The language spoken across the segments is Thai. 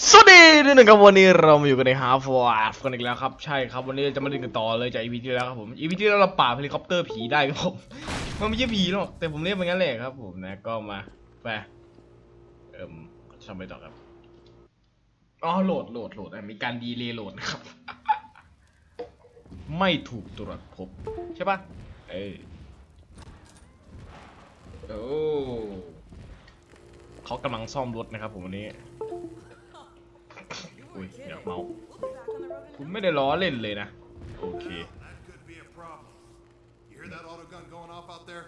สวัสดีด้วยนะครับวันนี้เรามาอยู่กันใน Half Life กันอีกแล้วครับ ใช่ครับวันนี้จะมาเล่นกันต่อเลยจาก EP ที่แล้วครับผม EP ที่แล้วเราปราบเฮลิคอปเตอร์ผีได้ครับผมมันไม่ใช่ผีหรอกแต่ผมเรียกมันงั้นแหละครับผมนะก็มาไปเอิ่มทำไปต่อครับอ๋อโหลดโหลดโหลดอ่มีการดีเลย์โหลดนะครับ ไม่ถูกตรวจพบใช่ปะเอ้ยโอ้เขากำลังซ่อมรถนะครับผมวันนี้ อุ้ยอยากเมาส์คุณไม่ได้ล้อเล่นเลยนะ โอเค That could be a problem. You hear that auto gun going off out there?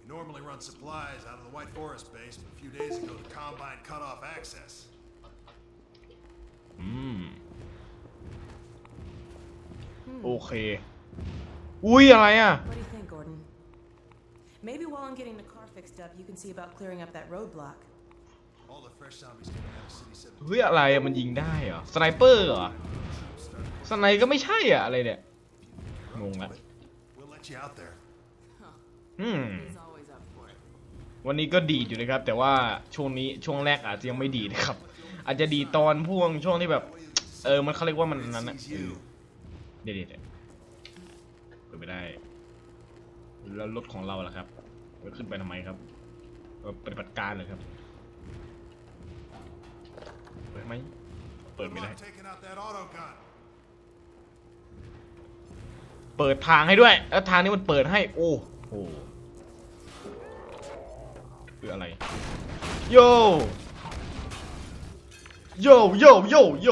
We normally run supplies out of the White Forest base, but a few days ago the Combine cut off access. อืม โอเค อุ้ยอะไรอ่ะ What do you think, Gordon? Maybe while I'm getting the car fixed up, you can see about clearing up that roadblock. All the fresh zombies coming out of City 7เฮ้ยอะไรอะมันยิงได้เหรอสไนเปอร์เหรอสไนก็ไม่ใช่อะอะไรเนี่ยงงละ We'll let you out there. อืม He's always up for it. วันนี้ก็ดีดอยู่นะครับ แต่ว่าช่วงนี้ช่วงแรกอาจจะยังไม่ดีนะครับ อาจจะดีตอนพ่วงช่วงที่แบบ เออมันเขาเรียกว่ามันนั้นนะ Sees you. เดี๋ยวเดี๋ยวเดี๋ยวเปิดไม่ได้ แล้วรถของเราล่ะครับเราขึ้นไปทำไมครับเอ่อปฏิบัติการเลยครับ เปิดไหมเปิด Good ไม่ได้ luck taking out that auto gun. เปิดทางให้ด้วยแล้วทางนี้มันเปิดให้ โอ้โหคืออะไร โย โย โย โย โย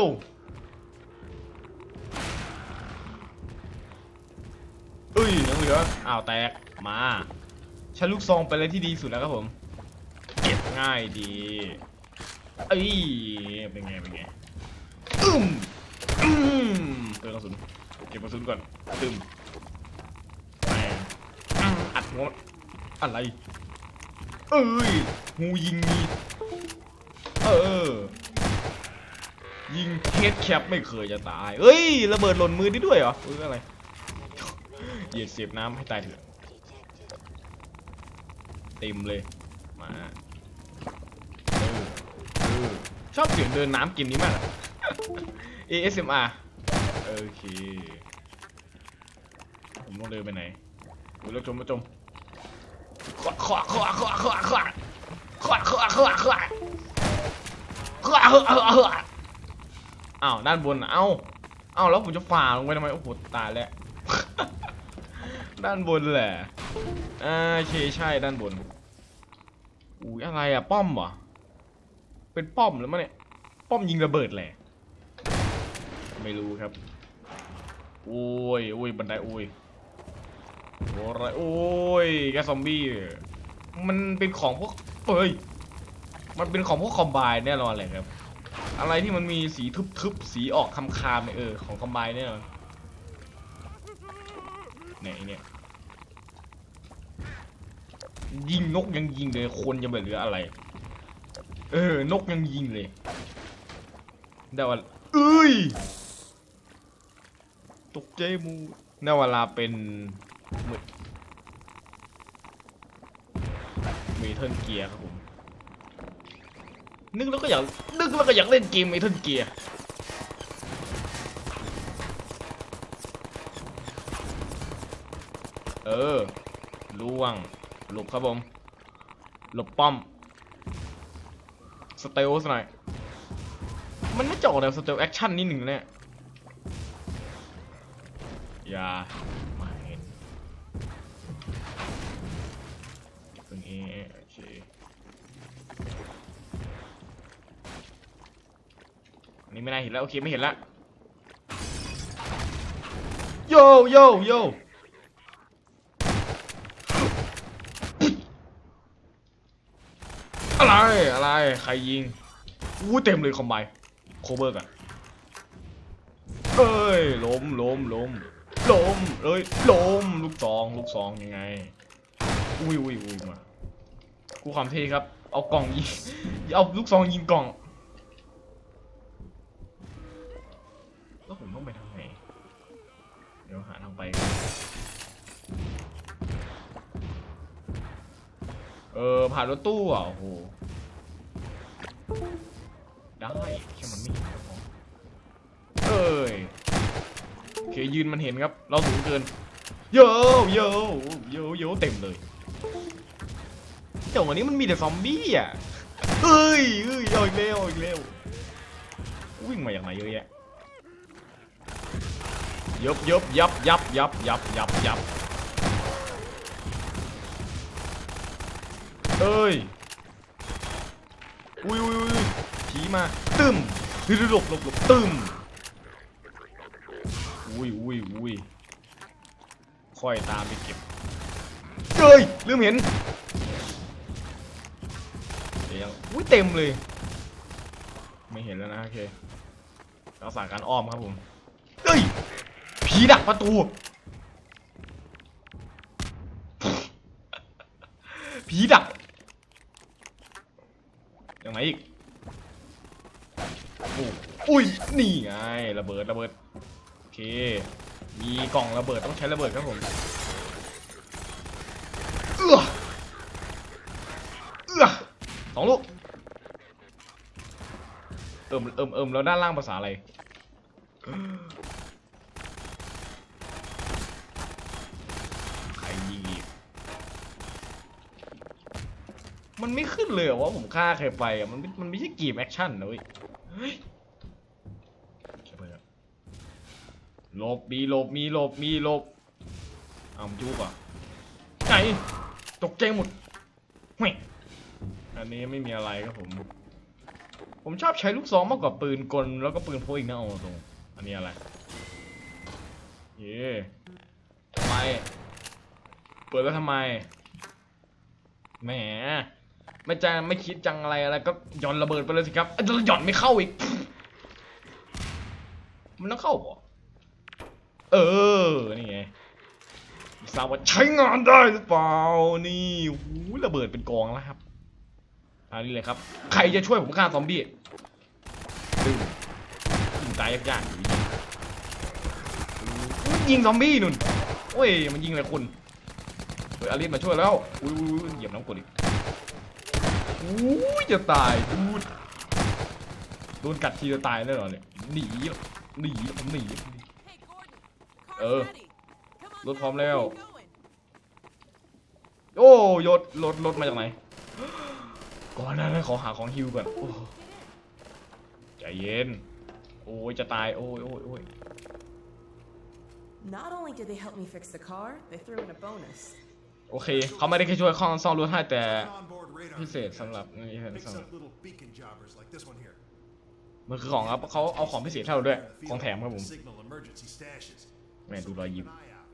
เอ้ยยังเหลือ อ้าวแตก มาใช้ลูกซองไปเลยที่ดีสุดแล้วครับผม เก็บง่ายดี เอ้ยเป็นไงเป็นไงอึมอึมเติมกระสุนเก็บกระสุนก่อนตึมแม่งอื้ออัดหัวอะไรเอ้ยงูยิงมีเออยิงเฮดแคปไม่เคยจะตายเอ้ยระเบิดหล่นมือได้ด้วยเหรอเอออะไรเหยียดเสียบน้ำให้ตายเถอะเต็มเลยมา ชอบเสียงเดินน้ำเกมนี้มากอะ ASMR โอเค ผมต้องเดินไปไหนอุ้ยแล้วจมแล้วจมขวาขวาขวาขวาขวาขวาขวาขวาขวาขวาขวาขวาขวาขวาอ้าวด้านบนน่ะเอ้าเอ้าแล้วผมจะฝ่าลงไปทำไมโอ้โหตายแล้วด้านบนแหละอ่าโอเคใช่ด้านบนอุ้ยอะไรอะป้อมเหรอ เป็นป้อมแล้วมั้งเนี่ย ป้อมยิงระเบิดแหละ ไม่รู้ครับ โอ้ยโอ้ยบันไดโอ้ยโอ้ยโอ้ยแกซอมบี้ มันเป็นของพวกเอ้ย มันเป็นของพวกคอมไบแน่นอนเลยครับ อะไรที่มันมีสีทึบๆ สีออกคำคามเนี่ยเออของคอมไบแน่นอนเนี่ยไอ้เนี่ยยิงนกยังยิงเลยคนยังไม่เหลืออะไร เออนกยังยิงเลยได้ว่าเอ้ยตกใจมูในเวลาเป็นมืดมีเทิร์นเกียร์ครับผมนึกแล้วก็อยากนึกแล้วก็อยากเล่นเกมมีเทิร์นเกียร์เออล่วงหลบครับผมหลบป้อม เตลสหน่อย มันไม่จะออกแนวสเตลแอคชั่นนิดหนึ่งเนี่ยอย่ามาเห็นตรงนี้โอเคอันนี้ไม่น่าเห็นแล้ว โอเค ไม่เห็นละโยโยโยอะไร อะไร ใครยิงอู้เต็มเลยคอมไบโคเบอร์กันเอ้ยล้มล้มล้มล้มเอ้ยล้มลูกซองลูกซองยังไงอุ้ยอุ้ยอุ้ยมากูความเท่ครับ เอากล่องยิงเอาลูกซองยิงกล่องแล้วผมต้องไปทางไหนเดี๋ยวหาทางไปเออผ่านรถตู้อะโอ้โห ได้แค่มันไม่เห็นก็พอเอ้ยโอเคยืนมันเห็นครับ เราสูงเกินโยโยโยโยเต็มเลยแต่วันนี้มันมีแต่ซอมบี้อะเฮ้ยเฮ้ยเอาอีกแล้วเอาอีกแล้ววิ่งมาจากไหนเยอะแยะยับยับยับยับยับยับยับยับเอ้ยอุ้ยอุ้ยอุ้ย ผีมาตึมหลบหลบหลบตึมอุ้ยอุ้ยอุ้ยค่อยตามไปเก็บเอ้ยลืมเห็นเดี๋ยวอุ้ยเต็มเลย ไม่เห็นแล้วนะโอเครักษาการอ้อมครับผมเฮ้ยผีดักประตูผีดักยังไงอีก อุ้ยนี่ไงระเบิดระเบิดโอเคมีกล่องระเบิดต้องใช้ระเบิดครับผมเอื้อเอื้อสองลูกเอิ่มเอิ่มเอิ่มแล้วด้านล่างภาษาอะไรใครยิงอีกมันไม่ขึ้นเลยว่าผมฆ่าใครไปอะมันมันไม่ใช่เกมแอคชั่นนะเว้ยเฮ้ยเก็บไปก่อน หลบมีหลบมีหลบมีหลบเอามจุกอะไหนตกใจหมดเฮ้ยอันนี้ไม่มีอะไรครับผม ผมชอบใช้ลูกซองมากกว่าปืนกลแล้วก็ปืนพกอีกนะเอาตรงอันนี้อะไร เย่ทำไม เปิดแล้วทำไม แหม ไม่จะไม่คิดจังอะไรอะไรก็หย่อนระเบิดไปเลยสิครับอะจะหย่อนไม่เข้าอีก มันต้องเข้าเหรอ เออ นี่ไงไม่ทราบว่าใช้งานได้หรือเปล่า นี่หูระเบิดเป็นกองแล้วครับอันนี้เลยครับ ใครจะช่วยผมฆ่าซอมบี้ดึงยิงตายยากๆยิงซอมบี้นุ่นโอ้ย มันยิงอะไรคุณเฮ้ยอลิสมาช่วยแล้ว อุ้ยเหยียบน้ำกดอีกอุ้จะตายดูดโดนกัดทีจะตายแน่นอนเนี่ยหนีหนีผมหนี Hey, Gordon. The car's Uh, ready. Come on รถ down, พร้อมแล้ว keep going. โอ้ยศรถรถมาจากไหน ก่อนหนะขอหาของฮิวก่อนโอ้ใจเย็น โอ้ยจะตาย โอ้ยโอ้ยโอ้ย Not only did they help me fix the car, they threw in a bonus. โอเค เขาไม่ได้แค่ช่วยข้องซ่อมรถให้แต่ Onboard radar พิเศษสำหรับนี่ picks สำหรับ up little beacon jobbers like this one here. มันคือของครับเขาเอาของพิเศษให้เราด้วย ของแถมครับผม Signal emergency stashes. แม่ดู So รอย keep ยิ้ม an eye out.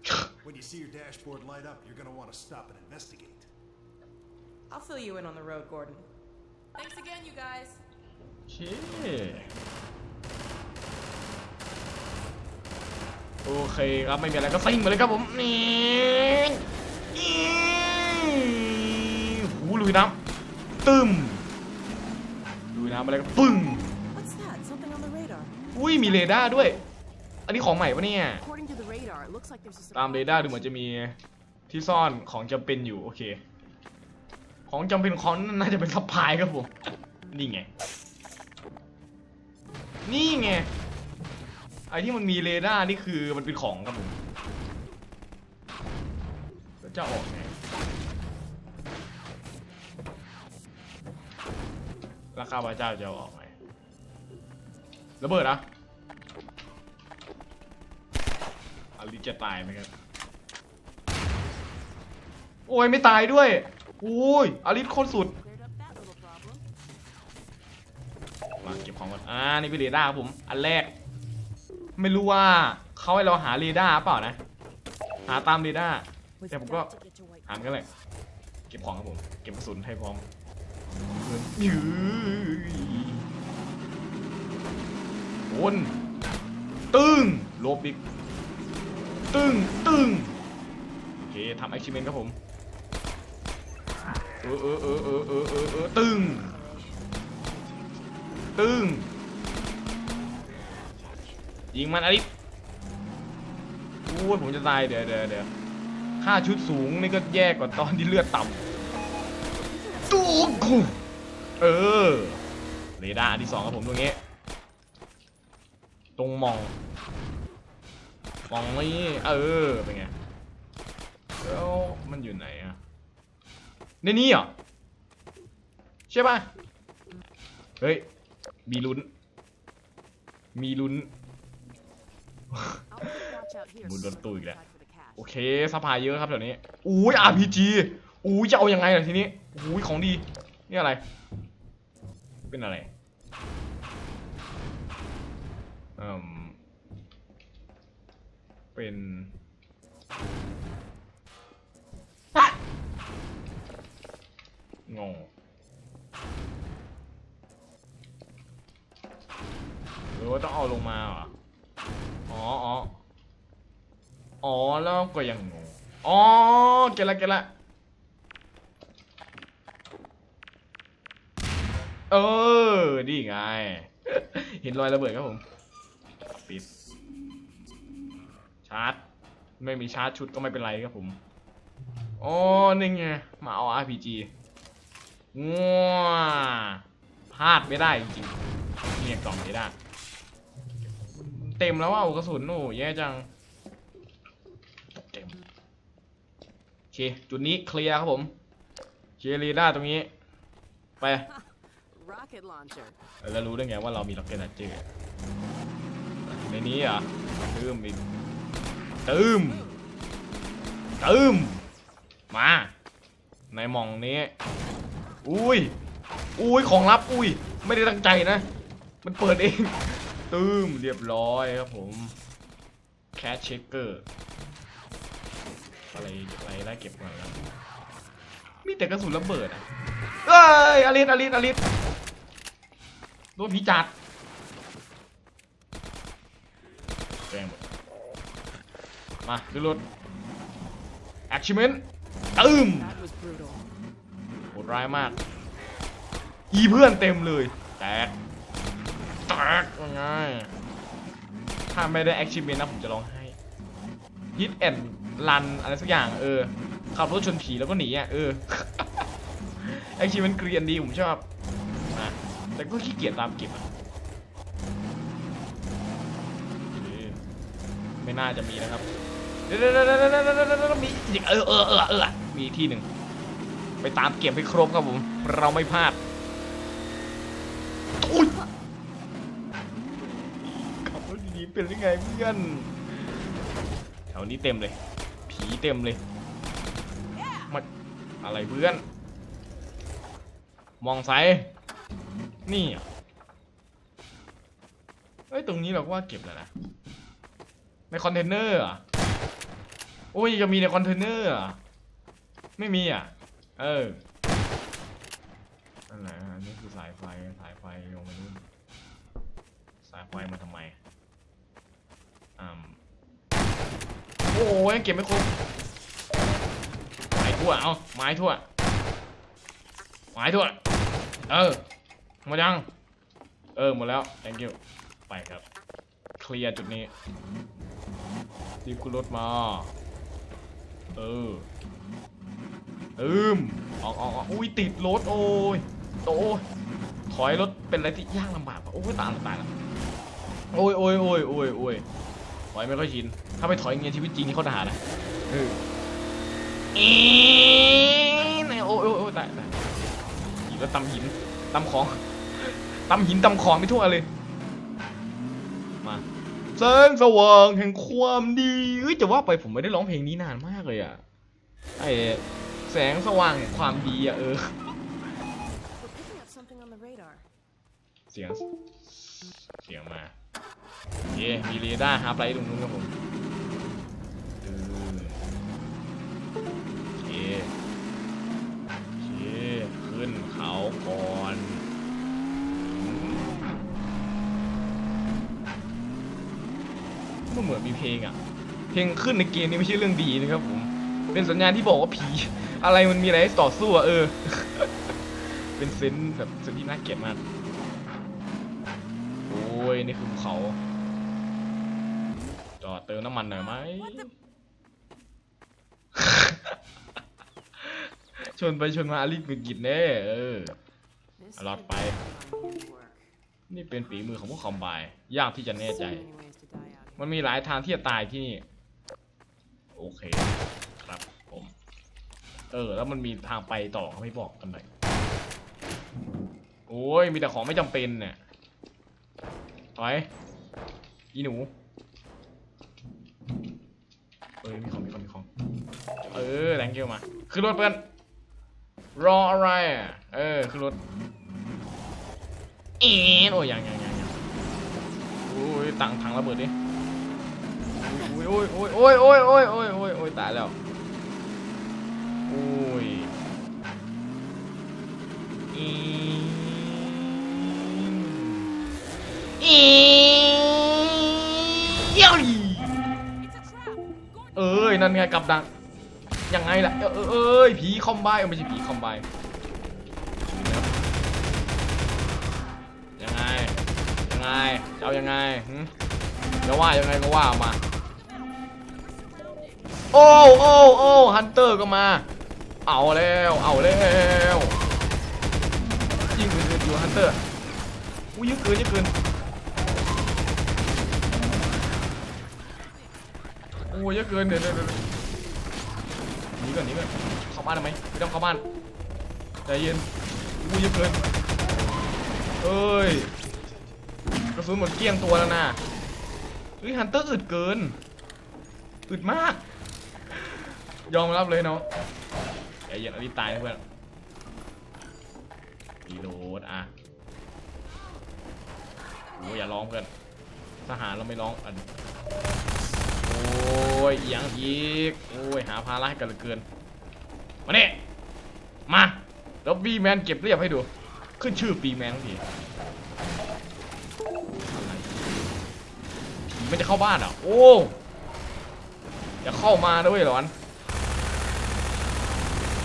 When you see your dashboard light up, you're gonna want to stop and investigate. I'll fill you in on the road, Gordon. Thanks again, you guys. โอเคโอเคครับไม่มีอะไรก็ซิ่งมาเลยครับผมนี่นี่หูลุยน้ำตึมลุยน้ำอะไรก็ปึ้ง What's that? Something on the radar. อุ้ยมีเรดาร์ด้วย อันนี้ของใหม่ปะเนี่ย According to the radar, it looks like there's a ตามเรดาร์ดูเหมือนจะมีที่ซ่อนของจำเป็นอยู่ โอเค ของจำเป็นของนั่นน่าจะเป็นซัพพลายครับผม นี่ไง นี่ไง ไอ้ที่มันมีเรดาร์นี่คือมันเป็นของครับผมแล้วจะออกไงราคาพระเจ้าจะเอาออกไหมระเบิดอะ อลิจะตายไหมครับ โอ้ยไม่ตายด้วยโอ้ยอลิสโคตรสุด มาเก็บของก่อนอ่านี่เป็นเรดาร์ครับผม อันแรก ไม่รู้ว่าเขาให้เราหาเรดาร์เปล่านะ หาตามเรดาร์ We've Yeah, but got what- to get to White หากันเลยเก็บของครับผม เก็บกระสุนให้พร้อมยื้อโอนตึ้งลบอีก ตึ้งตึ้งโอเคทำ achievement ครับผมเออเออเออเออเออเออเออตึ้งตึ้งยิงมันอลิสโอ้ยผมจะตายเดี๋ยวเดี๋ยวเดี๋ยวค่าชุดสูงนี่ก็แย่กว่าตอนที่เลือดต่ำตู้กูเออเรดาร์อันที่สองครับผมตรงนี้ ตรงมอง มองนี่เออ เป็นไง แล้วมันอยู่ไหนอะในนี้เหรอ ใช่ป่ะ เฮ้ย มีลุ้น มีลุ้นมุนโดนตู้อีกแล้ว โอเคสภายเยอะครับแถวนี้ อุ้ย RPG อุ้ยจะเอายังไงล่ะทีนี้ อุ้ยของดี นี่อะไร เป็นอะไรเอ่ม เป็นงงหรือว่าต้องเอาลงมาเหรอ อ๋ออ๋ออ๋อแล้วก็ยังงง อ๋อ เกละเกละเออนี่ไง เห็นรอยระเบิดครับผม ปิดาร์จ ไม่มีชาร์จชุดก็ไม่เป็นไรครับผมอ๋อนี่ไง มาเอา RPG ง้วพลาดไม่ได้จริงๆเนี่ยกล่องไม่ได้ เต็มแล้วอะโอ้กระสุนโอ้แย่จังเต็มโอเค จุดนี้เคลียร์ครับผมเคลียร์เรดาร์ตรงนี้ ไป Rocket launcher. แล้วรู้ได้ไงว่าเรามีล็อกเก็ตนัดเจอร์ในนี้เหรอะตืมอีก ตืมตืมมา ในมองนี้ อุ้ย อุ้ย ของลับ อุ้ย ไม่ได้ตั้งใจนะ มันเปิดเอง ตืมเรียบร้อยครับผม แคชเชคเกอร์ อะไรอะไรไล่เก็บมาแล้วมีแต่กระสุนระเบิดอะเอ้ยอลิสอลิสอลิสโดนผีจัดแกล้งหมด มาขึ้นรถ achievement ตึม That was brutal. โหดร้ายมาก อีเพื่อนเต็มเลย แตก แตกยังไง ถ้าไม่ได้ achievement นะผมจะร้องไห้ hit and run อะไรสักอย่าง เออ ขับรถชนผีแล้วก็หนีอะ เออ achievement เกรียนดีผมชอบอะแต่ก็ขี้เกียจตามเก็บอะโอเคไม่น่าจะมีนะครับเดี๋ยวเดี๋ยวเดี๋ยวเดี๋ยวเดี๋ยวเดี๋ยวเดี๋ยวมีอีกเออเออเออเออมีที่หนึ่งไปตามเก็บให้ครบครับผม เราไม่พลาดอุ้ยขับรถดีๆเป็นยังไงเพื่อนแถวนี้เต็มเลย ผีเต็มเลยมาอะไรเพื่อน มองซ้ายนี่เอ้ย ตรงนี้เราก็ว่าเก็บแล้วนะ ในคอนเทนเนอร์อะ อ้ยจะมีในคอนเทนเนอร์อะไม่มีอะ เออนั่นแหละอันนี่คือสายไฟสายไฟลงมานู่นสายไฟมาทำไมอ่าโอ้ยยังเก็บไม่ครบไม้ทั่วเอาไม้ทั่วไม้ทั่ว เออหมดยัง เออหมดแล้ว thank you ไปครับ เคลียร์จุดนี้รีบขึ้นรถมา เอออืมออกออกออกอุ้ยติดรถโอ้ยโอ้ยถอยรถเป็นอะไรที่ยากลำบากอะโอ้ยตายตายละโอ้ยโอ้ยโอ้ยโอ้ยโอ้ยถอยไม่ค่อยชิน ถ้าไปถอยเงี้ยชีวิตจริงนี่เขาด่านะเออเนี่ยโอ้ยโอ้ยโอ้ยตายตายหินแล้วตำหินตำของตำหินตำของไปทั่วเลย มา แสงสว่างแห่งความดีเอ้ยจะว่าไปผมไม่ได้ร้องเพลงนี้นานมากเลยอะไอแสงสว่างแห่งความดีอะเออเสียงเสียงมาเย่มีเรดาร์ฮาร์ปไลท์ตรงนู้นครับผมเออโอเคโอเคขึ้นเขาก่อนอืม มันเหมือนมีเพลงอะ เพลงขึ้นในเกมนี้ไม่ใช่เรื่องดีนะครับผม เป็นสัญญาณที่บอกว่าผี อะไรมันมีอะไรให้ต่อสู้อะเออ เป็นเซนส์แบบเซนส์ที่น่าเกลียดมาก โอ้ยนี่คือภูเขา จอดเติมน้ำมันหน่อยไหม ชนไปชนมาอลิฟหงุดหงิดแน่เออ This A lot could by- be my handiwork. นี่เป็นฝีมือของพวกคอมไบน์ยากที่จะแน่ใจ มันมีหลายทางที่จะตายที่นี่ โอเคครับผม เออ แล้วมันมีทางไปต่อเขาไม่บอกกันหน่อยโอ้ยมีแต่ของไม่จำเป็นเนี่ยถอยอีหนู เออมีของมีของมีของ เออแรงเกียวมา ขึ้นรถเพื่อนรออะไรอะเออขึ้นรถอีนโอ้ยยังยังยังยังโอ้ยตังถังระเบิดดิ โอ้ยโอ้ยโอ้ยโอ้ยโอ้ยโอ้ยโอ้ยโอ้ยตายแล้วโอ้ยอีอีเยี่ยเอ้ยนั่นไงกับดักยังไงล่ะเอ้เอ้ยผีคอมไบเออไม่ใช่ผีคอมไบยังไงยังไงจะเอายังไงจะว่ายังไงก็ว่ามา โอ้โอ้โอ้ฮันเตอร์ก็มา เอาแล้ว เอาแล้วยิงเกินอยู่ฮันเตอร์อุ้ยยิงเกินยิงเกินโอ้ยเยอะเกินเดี๋ยวเดี๋ยวเดี๋ยวหนีก่อนหนีก่อนเข้าบ้านทำไมไม่ต้องเข้าบ้านใจเย็นอุ้ยเยอะเกินเอ้ยกระสุนหมดเกลี้ยงตัวแล้วนะเฮ้ยฮันเตอร์อึดเกินอึดมาก ยอมรับเลยเนาะอย่าเหยียอันนี้ตายนะเพื่อนรีโหลดอะโอ้ยอย่าร้องเพื่อนทหารเราไม่ร้องอันโอ้ยเอียงอีกโอ้ยหาภาระให้กันเหลือเกินมาเนี่ยมาแล้วบีแมนเก็บเรียบให้ดู ขึ้นชื่อปีแมนทั้งทีไรผีมันจะเข้าบ้านอะ โอ้อย่าเข้ามาด้วยหรอวัน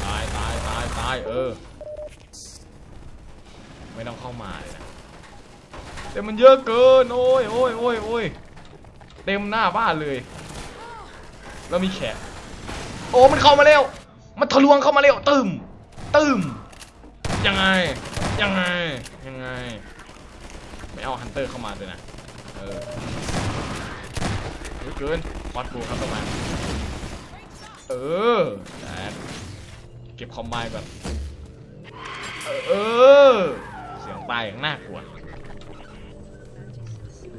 ตายตายเออ ไม่ต้องเข้ามาเลยนะแต่มันเยอะเกินโอ้ยโอ้ยโอ้ยโอ้ยเต็มหน้าบ้านเลย แล้วมีแขกโอ้มันเข้ามาแล้วมันทะลวงเข้ามาแล้วตึมตึมยังไงยังไงยังไงไม่เอาฮันเตอร์เข้ามาเลยนะเออเยอะเกินคอดบูครับประมาณเออแต่ เก็บคอมไบก่อนเออ เสียงตายอย่างน่ากลัว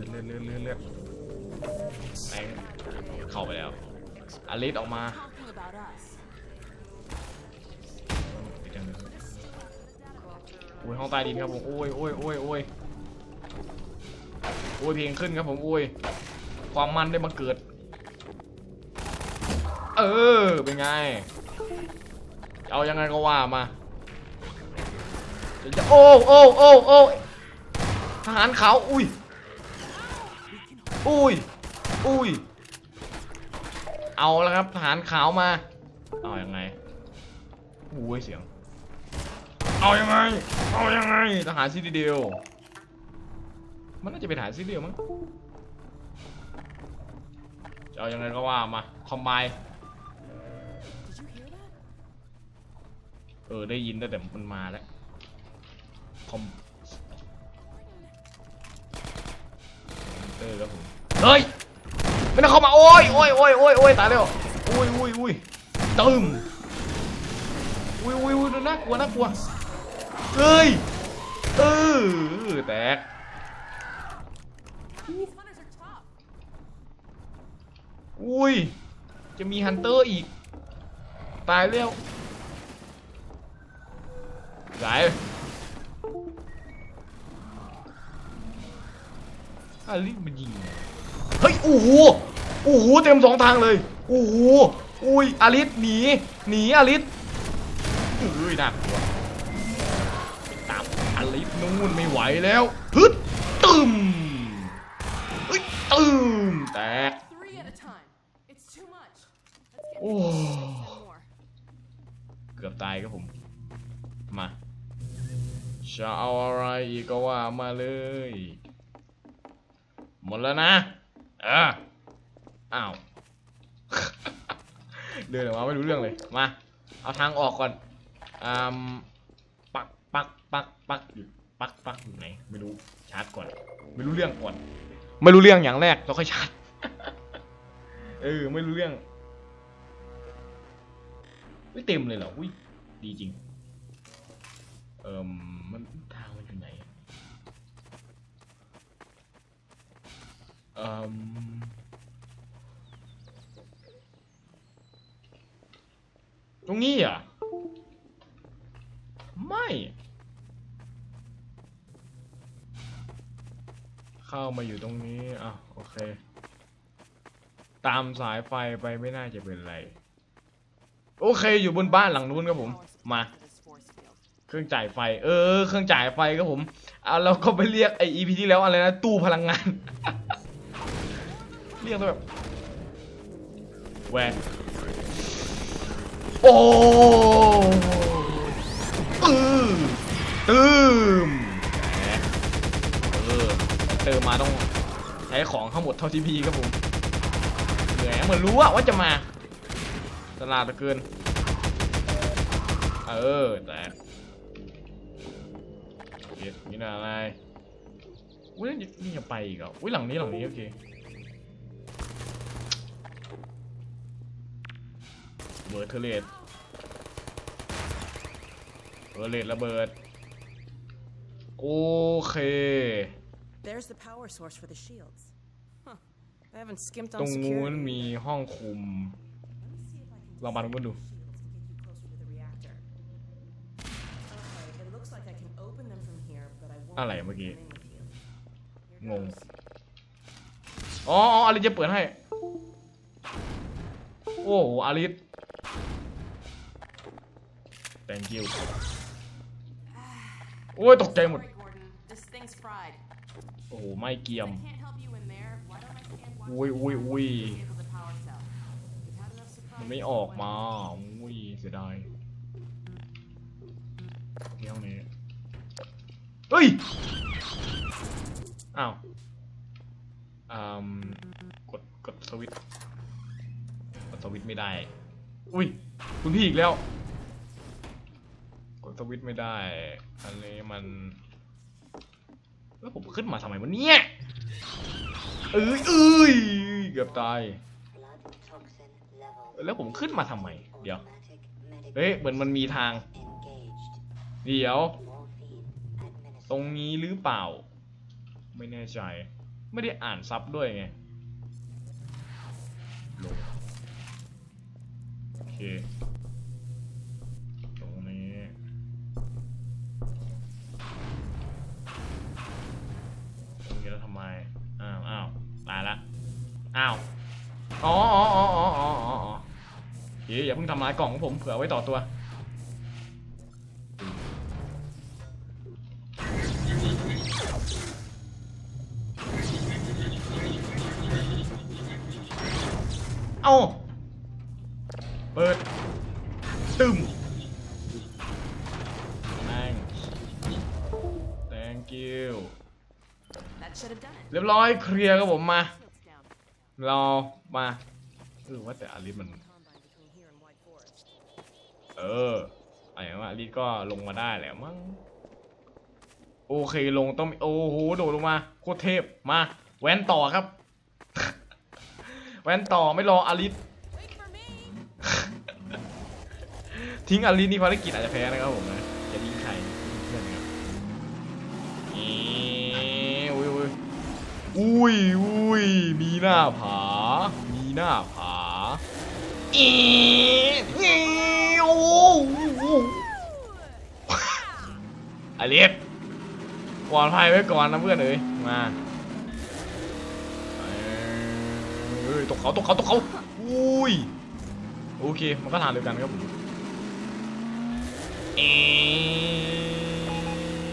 เลื่อนเลื่อนเลื่อนเลื่อนแม่งเข้าไปแล้วอลิสออกมา Talking about us. ปิดยังไงโอ้ยห้องใต้ดินครับผมโอ้ยโอ้ยโอ้ยโอ้ยโอ้ยเพลงขึ้นครับผมโอ้ยความมันได้มาเกิด เออ เป็นไง เอายังไงก็ว่ามาเดี๋ยวจะโอ้โอ้โอ้โอ้ทหารขาวอุ้ยอุ้ยอุ้ยเอาแล้วครับทหารขาวมาเอายังไงโอ้ยเสียง เอายังไงเอายังไงทหารซิติเดียวมันน่าจะเป็นทหารซิติเดียวมั้งจะเอายังไงก็ว่ามาคอมไบ เออได้ยินตั้งแต่มันมาแล้วคอมเตอร์ครับผมเฮ้ยไม่ต้องเข้ามาโอ้ยโอ้ยโอ้ยโอ้ยโอ้ยตายแล้วอุ้ยอุ้ยอุ้ยตึมอุ้ยอุ้ยอุ้ยน่ากลัวน่ากลัวเฮ้ยเออแตก These hunters are tough. อุ้ยจะมีฮันเตอร์อีก ตายแล้ว ไหลอาลิมันยิง เฮ้ย โอ้โห โอ้โห เต็มสองทางเลย โอ้โห อุ้ย อาลิสหนี หนีอาลิสเฮ้ยน่ากลัวไปตามอาลิสนู่นไม่ไหวแล้วฮึดตึมเฮ้ยตึมแตก Three at a time. It's too much. Let's get โอ้ ten more. เกือบตายครับผม มา จะเอาอะไรอีกก็ว่ามาเลย หมดแล้วนะเอออ้าว เดินออกมาไม่รู้เรื่องเลย มา เอาทางออกก่อนอืมปักปักปักปักอยู่ปักปักอยู่ไหน ไม่รู้ ชาร์จก่อน ไม่รู้เรื่องก่อน ไม่รู้เรื่องอย่างแรกแล้วค่อยชาร์จ เออ ไม่รู้เรื่องไม่เต็มเลยเหรออุ้ยดีจริง เอ่มมันทางมันอยู่ไหนเอ่มตรงนี้อะ ไม่เข้ามาอยู่ตรงนี้ อะ โอเค ตามสายไฟไปไม่น่าจะเป็นไร โอเค อยู่บนบ้านหลังนู้นครับผม มา To this force field. เครื่องจ่ายไฟ เออ เครื่องจ่ายไฟครับผมเอาเราก็ไปเรียกไอ EP ที่แล้วอะไรนะ ตู้พลังงาน เรียกแบบแหวนโอ้อือตืมแหมเออเติมมาต้องใช้ของทั้งหมดเท่าที่พี่ครับผมเหนื่อยเหมือนรู้ว่าจะมาตลาดเหลือเกิน เออแต่ เอ็ดนี่นะอะไรอุ้ยนี่นี่จะไปอีกเหรออุ้ยหลังนี้หลังนี้โอเคเบิร์ดเทเลตเบิร์ดเลตระเบิดโอเค There's the power source for the shields. Huh. I haven't skimped ตร on งนู้น security. มีห้องคุม Let me see if I can ลองมาตรงนู้นดู shields to get you closer to the reactor. Okay, it looks like I can open them from here, but I won't อะไรเมื่อกี้ งง อ๋ออ๋ออาริสจะเปิดให้ โอ้โหอาริส thank you โอ้ย ตกใจหมด โอ้โห ไม่เกียมอุ้ยอุ้ยอุ้ยมันไม่ออกมาอุ้ยเสียดายที่ห้องนี้ เฮ้ย อ้าวอืมกด กดสวิตช์กดสวิตช์ไม่ได้ อุ้ย คุณพี่อีกแล้ว กดสวิตช์ไม่ได้ อันนี้มัน แล้วผมขึ้นมาทำไมวะเนี่ย เอ้ยเอ้ยเกือบตาย แล้วผมขึ้นมาทำไม เดี๋ยว เฮ้ย เหมือนมันมีทาง เดี๋ยว ตรงนี้หรือเปล่า ไม่แน่ใจ ไม่ได้อ่านซับด้วยไงลงโอเค ตรงนี้ ตรงนี้แล้วทำไม อ้าวอ้าวตายละ อ้าว อ๋ออ๋ออ๋ออ๋ออ๋ออ๋ออ๋อโอเคอย่าเพิ่งทำลายกล่องของผมเผื่อไว้ต่อตัว ตึม thanks thank you That should have done it. เรียบร้อยเคลียร์ครับผมมา Shields down. เรามาเออว่าแต่อลิสมัน Combine between here and White Forest. เอออะไรว่าอลิสก็ลงมาได้แหละมั้งโอเคลงต้องมีโอ้โหโดดลงมาโคตรเทพมาแว้นต่อครับ แว้นต่อไม่รออลิส Wait for me. ทิ้งอลิสนี่ภารกิจอาจจะแพ้นะครับผมนะอย่าทิ้งใครเพื่อนนะครับเอ๊ะอุ้ยอุ้ยอุ้ยอุ้ยมีหน้าผา มีหน้าผาเอ๊ะเอ๊ะโอ้โหอลิสปลอดภัยไว้ก่อนนะเพื่อนเอ้ยมาเอ้ยตกเขาตกเขาตกเขาอุ้ยโอเค มันก็ทางเดียวกันครับผมเอ๊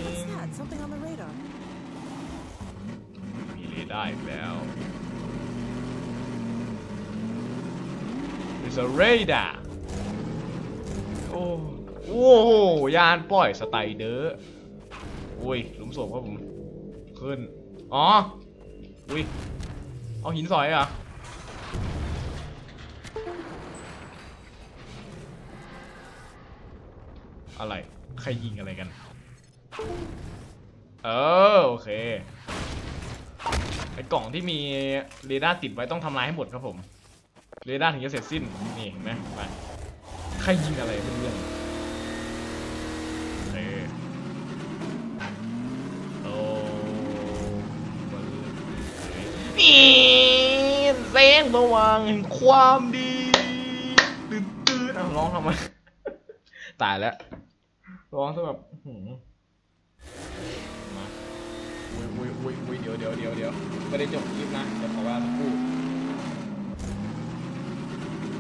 What's that? Something on the radar. มีเรดาร์อีกแล้ว It's a radar โอ้โอ้โหยานปล่อยสไตเดอร์อุ้ยหลุมศพครับผม ขึ้น อ๋อ อุ้ย เอาหินสอยเหรอ อะไร ใครยิงอะไรกัน เออโอเค ไอ้กล่องที่มีเรดาร์ติดไว้ต้องทำลายให้หมดครับผม เรดาร์ถึงจะเสร็จสิ้น นี่เห็นไหมไป ใครยิงอะไรเพื่อนๆโอเคโอ้นี่แสงสว่างแห่งความดีตื่นตื่นๆอะร้องทำไม ตายแล้ว ร้องซะแบบอื้อหือมาอุ้ยอุ้ยอุ้ยอุ้ยเดี๋ยวเดี๋ยวเดี๋ยวเดี๋ยวไม่ได้จบคลิปนะเดี๋ยวขอเวลาสักครู่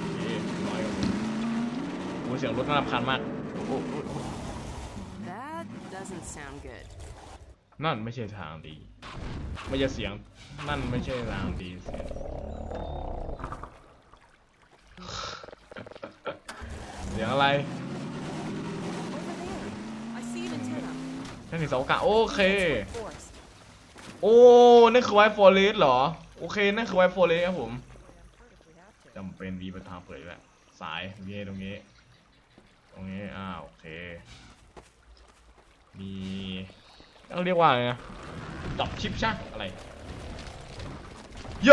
โอเคร้อยครับผมโอ้ยเสียงรถน่ารำคาญมากโอ้โหโอ้โห That doesn't sound good. นั่นไม่ใช่ทางดี ไม่ใช่เสียง นั่นไม่ใช่ทางดีเสียงเสียงอะไร นั่นถึงเสาอากาศโอเค โอ้ นั่นคือไวฟอร์เรสเหรอ โอเค นั่นคือไวฟอร์เรสครับผมจำเป็นวีประทางเผยแหละสายเย่ตรงนี้ ตรงนี้อ่าว โอเค มีต้องเรียกว่าไรนะดอบชิปใช่อะไร โย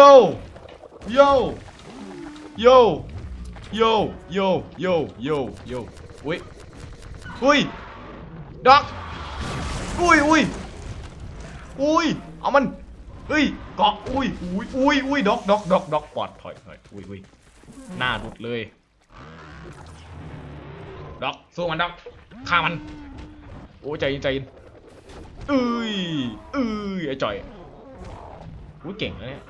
โย โย โย โย โย โย โย อุ้ย อุ้ยด็อก อุ้ยอุ้ยอุ้ยเอามันเฮ้ยเกาะอุ้ยอุ้ยอุ้ยอุ้ยด็อกด็อกด็อกด็อกปอดถอยถอยอุ้ยอุ้ยหน้าดุดเลยด็อกสู้มันด็อกฆ่ามันโอ้ใจเย็นใจเย็นเอ้ยเอ้ยไอ้จ่อยอุ้ยเก่งนะเนี่ย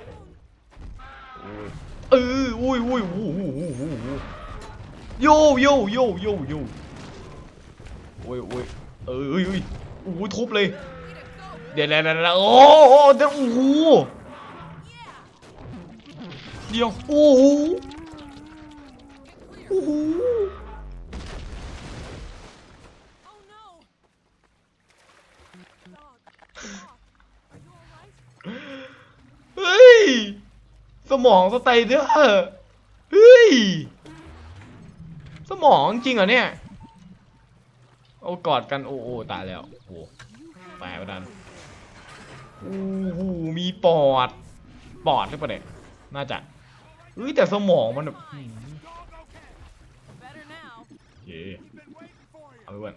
อ้ยเอออุ้ยอุ้ยอู้หูหูหูหูโยโยโยโยโยโอ้ยโอ้ยเอ้ยเอ้ยเอ้ย โอ้ยทุบเลย เดี๋ยวเดี๋ยวเดี๋ยวเดี๋ยวโอ้โหเดี๋ยวโอ้โหเดี๋ยวโอ้โหโอ้โหเฮ้ย สมองสไตเดอร์เฮ้ย สมองจริงเหรอเนี่ย โอ้กอดกันโอ้โอ้ตายแล้วโอ้โหแปลไปดันโอ้โหมีปอด ปอดหรือเปล่าเนี่ยน่าจะเฮ้ยแต่สมองมันแบบอืม Better now. โอเคเอาไปเพื่อน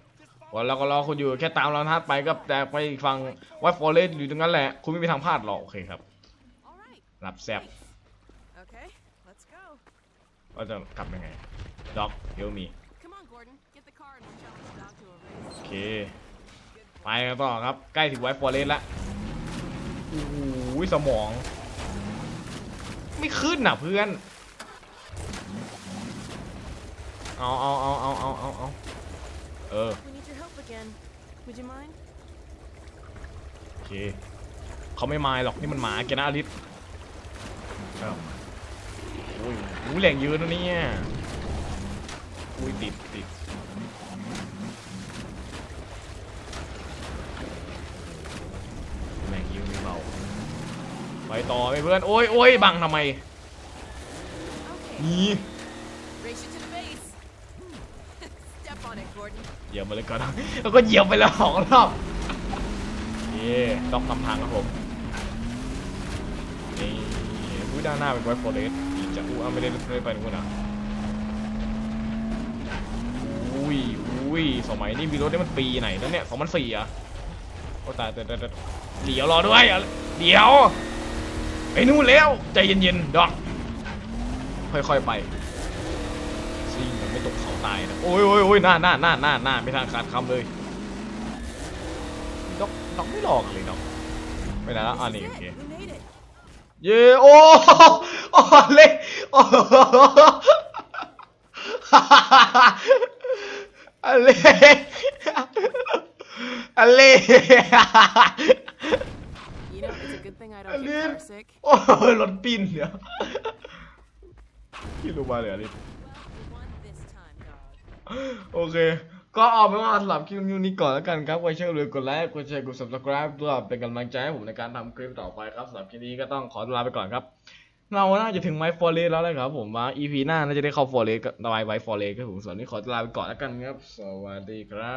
วันเราก็รอคุณอยู่แค่ตามเราทัดไปก็แต่ไปอีกฝั่งวัดฟอเรสอยู่ตรงนั้นแหละ คุณไม่มีทางพลาดหรอกโอเคครับ All right. รับแซบ Okay, let's go. ว่าจะกลับยังไงด็อกเฮลมี Come on, Gordon. Get the car and we'll challenge the dog to a race. โอ เค ไปกันต่อครับ ใกล้ถึงไวท์ฟอเรสแล้วโอ้โหสมอง ไม่ขึ้นน่ะเพื่อน เอาเอาเอาเอาเอาเอาเอาเออ We need your help again. Would you mind? โอเค เขาไม่มายหรอกนี่มันหมาแกนะอลิสเอ้าโอ้ยหูแหลงยืนนะเนี่ยอุ้ยติดติดแหลงยืนไม่เบา ไปต่อไปเพื่อน โอ้ยโอ้ยบังทำไม Okay. นี่ Race you to the base. Step on it, Gordon. เหยียบมาเลยก่อนแล้วก็เหยียบไปแล้วสองรอบเย่ต้องนำทางครับผมนี่อุ้ยด้านหน้าเป็นไวท์ฟอเรสอีกจะอู้เอาไม่ได้ไม่ได้ไปนู่นนะอุ้ยอุ้ยสมัยนี้มีรถได้มันปีไหนแล้วเนี่ยสองพันสี่อะโอ้ตายแต่แต่แต่เดี๋ยวรอด้วยอะเดี๋ยว ไปนู่นแล้ว ใจเย็นๆดอก ค่อยๆไปซิ่งไม่ตกเขาตายนะ โอ้ยโอ้ยโอ้ยหน้าหน้าหน้าหน้าหน้าไม่ทางขาดคำเลยดอกดอกไม่หลอกเลยดอกไปไหนแล้วอ่า This นี่ is โอเคเย้โอ้โอ้เล่โอ้อเลอเล่ You know, it's a good thing I don't Alin? get car sick. โอ้รถปิ้นเดี๋ยวที่รู้มาเลยอันนี้ Well, we won this time, dog. โอเค ก็เอาเป็นว่าสำหรับคลิปนี้ก่อนแล้วกันครับไว้เชื่อเลยกดไลค์ กดแชร์ กด subscribe เพื่อเป็นกำลังใจให้ผมในการทำคลิปต่อไปครับสำหรับคลิปนี้ก็ต้องขอลาไปก่อนครับ เราน่าจะถึงไวฟอร์เรสแล้วนะครับผมว่า EP หน้าน่าจะได้เข้าฟอร์เรสกับไวไวฟอร์เรสครับผมส่วนนี้ขอลาไปก่อนแล้วกันครับ สวัสดีครับ